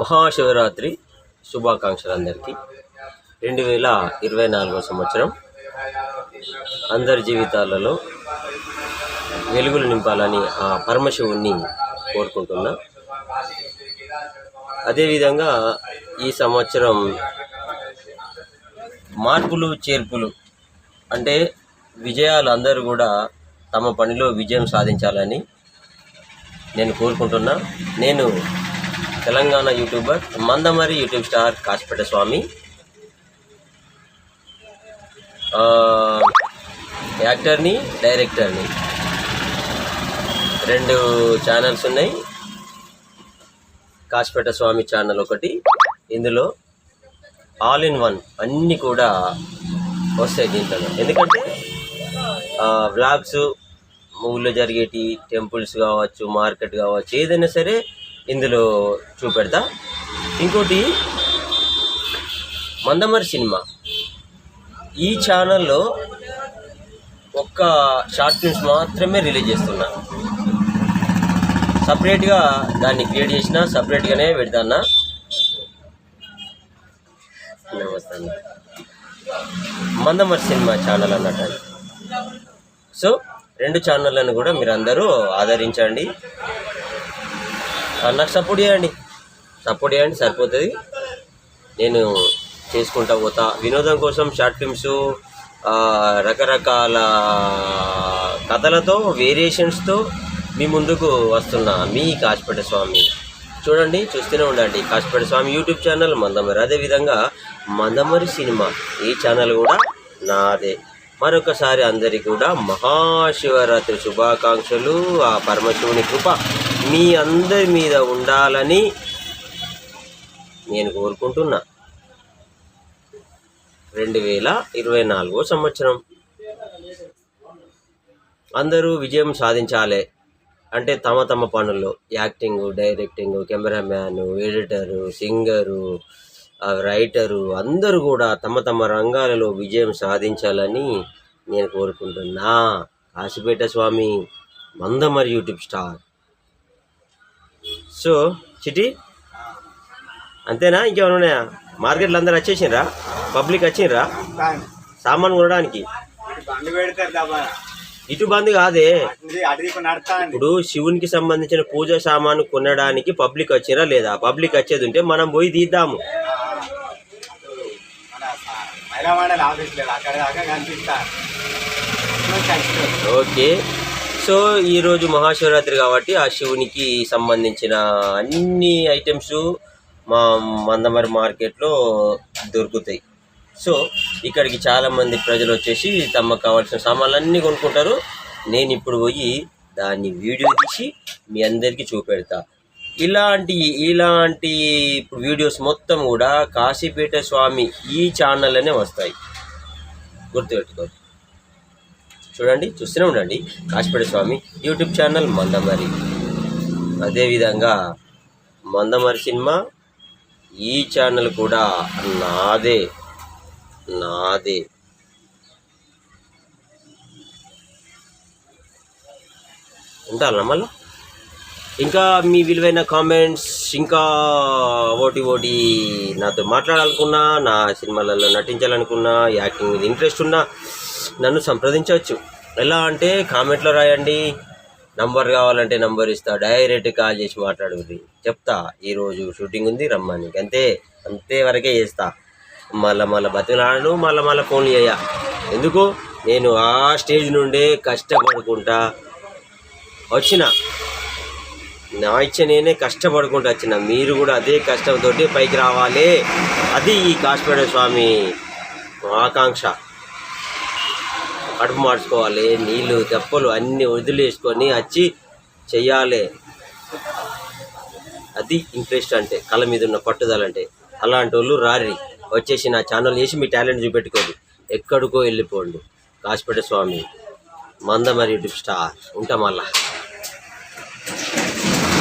మహాశివరాత్రి శుభాకాంక్షలు అందరికీ. రెండు వేల ఇరవై నాలుగో సంవత్సరం అందరి జీవితాలలో వెలుగులు నింపాలని ఆ పరమశివుణ్ణి కోరుకుంటున్నా. అదేవిధంగా ఈ సంవత్సరం మార్పులు చేర్పులు అంటే విజయాలు అందరూ కూడా తమ పనిలో విజయం సాధించాలని నేను కోరుకుంటున్నా. నేను Telangana YouTuber Mandamarri YouTube star Kasipeta Swamy. యాక్టర్ని డైరెక్టర్ని. రెండు ఛానల్స్ ఉన్నాయి. కాసిపేట స్వామి ఛానల్ ఒకటి. ఇందులో ఆల్ ఇన్ వన్ అన్నీ కూడా వస్తాయి దీంట్లో. ఎందుకంటే వ్లాగ్స్ ఊళ్ళో జరిగేటి టెంపుల్స్ కావచ్చు మార్కెట్ కావచ్చు ఏదైనా సరే ఇందులో చూపెడతా. ఇంకోటి మందమరి సినిమా. ఈ ఛానల్లో ఒక్క షార్ట్ ఫిల్మ్స్ మాత్రమే రిలీజ్ చేస్తున్నా. సపరేట్గా దాన్ని క్రియేట్ చేసిన సపరేట్గానే పెడతాన్నా. నమస్తే. మందమరి సినిమా ఛానల్ అన్నట్టు అది. సో రెండు ఛానళ్ళను కూడా మీరు అందరూ ఆదరించండి. నాకు సపోర్ట్ చేయండి. సపోర్ట్ చేయండి సరిపోతుంది. నేను చేసుకుంటా పోతా. వినోదం కోసం షార్ట్ ఫిల్మ్స్ రకరకాల కథలతో వేరియేషన్స్తో మీ ముందుకు వస్తున్నా. మీ కాశపేట స్వామి. చూడండి చూస్తూనే ఉండండి. Kasipeta Swamy YouTube channel Mandamarri. అదేవిధంగా మందమరి సినిమా ఈ ఛానల్ కూడా నాదే. మరొకసారి అందరికీ కూడా మహాశివరాత్రి శుభాకాంక్షలు. ఆ పరమశివుని కృప మీ అందరి మీద ఉండాలని నేను కోరుకుంటున్నా. రెండు వేల ఇరవై నాలుగో సంవత్సరం. అందరూ విజయం సాధించాలి. అంటే తమ తమ పనుల్లో. Acting directing cameraman editor singer writer అందరూ కూడా తమ తమ రంగాలలో విజయం సాధించాలని నేను కోరుకుంటున్నా. Kasipeta Swamy Mandamarri YouTube star. So Chitti అంతేనా? ఇంకేమైనా ఉన్నాయా? మార్కెట్లో అందరు వచ్చేసిండ్రా పబ్లిక్ వచ్చిండ్రా సామాన్ కొనడానికి? ఇటు బంద్ కాదే. ఇప్పుడు శివునికి సంబంధించిన పూజ సామాను కొనడానికి పబ్లిక్ వచ్చిరా లేదా? పబ్లిక్ వచ్చేది ఉంటే మనం పోయి తీద్దాము. ఓకే. సో ఈరోజు మహాశివరాత్రి కాబట్టి ఆ శివునికి సంబంధించిన అన్ని ఐటమ్స్ మా మందమరి మార్కెట్లో దొరుకుతాయి. సో ఇక్కడికి చాలామంది ప్రజలు వచ్చేసి తమకు కావాల్సిన సామాన్లు కొనుక్కుంటారు. నేను ఇప్పుడు పోయి దాన్ని వీడియో తీసి మీ అందరికీ చూపెడతా. ఇలాంటి ఇలాంటి ఇప్పుడు వీడియోస్ మొత్తం కూడా కాశీపేట స్వామి ఈ ఛానల్లోనే వస్తాయి. గుర్తుపెట్టుకోండి. చూడండి చూస్తూనే ఉండండి. Kasipeta Swamy YouTube channel Mandamarri. అదేవిధంగా మందమరి సినిమా ఈ ఛానల్ కూడా నాదే. నాదే. ఉంటానా మళ్ళీ? ఇంకా మీ విలువైన కామెంట్స్ ఇంకా ఓటి ఓటి నాతో మాట్లాడాలనుకున్నా నా సినిమాలలో నటించాలనుకున్నా యాక్టింగ్ మీద ఇంట్రెస్ట్ ఉన్నా నన్ను సంప్రదించవచ్చు. ఎలా అంటే కామెంట్లో రాయండి. నంబర్ కావాలంటే నంబర్ ఇస్తా. డైరెక్ట్ కాల్ చేసి మాట్లాడుతుంది చెప్తా. ఈరోజు షూటింగ్ ఉంది రమ్మని. అంతే. అంతే వరకే చేస్తా. మళ్ళీ మళ్ళీ బతిలాడను మళ్ళీ మళ్ళీ ఫోన్లు చేయ. ఎందుకు? నేను ఆ స్టేజ్ నుండే కష్టపడుకుంటా. వచ్చిన. నా ఇచ్చ నేనే కష్టపడుకుంటూ వచ్చిన. మీరు కూడా అదే కష్టంతో పైకి రావాలి. అది ఈ కాశ్మీర స్వామి ఆకాంక్ష కడుపు మార్చుకోవాలి. నీళ్ళు తెప్పలు అన్నీ వదిలేసుకొని వచ్చి చెయ్యాలి. అది ఇంట్రెస్ట్ అంటే కళ్ళ మీద ఉన్న పట్టుదల అంటే. అలాంటి వాళ్ళు రారి. వచ్చేసి నా ఛానల్ చేసి మీ టాలెంట్ చూపెట్టుకోండి. ఎక్కడికో వెళ్ళిపోండి. Kasipeta Swamy Mandamarri YouTube star. ఉంటాం మళ్ళా.